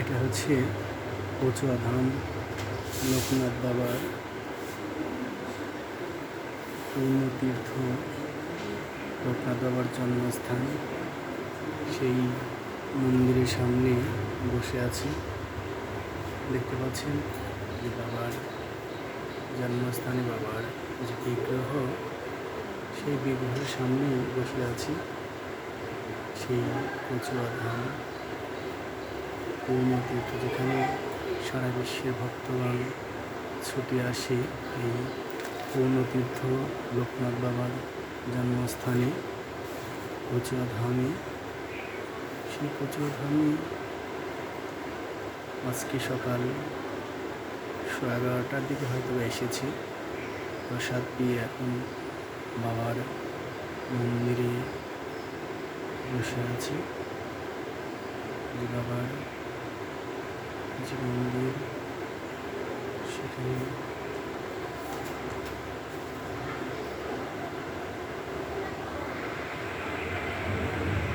এটা হচ্ছে কচুয়া ধাম, লোকনাথ বাবার পূর্ণতীর্থ, লোকনাথ বাবার জন্মস্থান। সেই মন্দিরের সামনে বসে আছি। দেখতে পাচ্ছেন যে বাবার জন্মস্থানে বাবার যে বিগ্রহ, সেই বিগ্রহের সামনে বসে আছি। সেই কচুয়া ধাম পূর্ণতীর্থ যেখানে সারা বিশ্বের ভক্তগণ ছুটে আসে এই পূর্ণতীর্থ লোকনাথ বাবার জন্মস্থানে কচুয়া ধামে সেই কচুয়া ধামে আজকে সকাল এগারোটার দিকে হয়তো এসেছি। প্রসাদ পেয়ে এখন বাবার মন্দিরে বসে আছি যে বাবার যে মন্দির সেখানে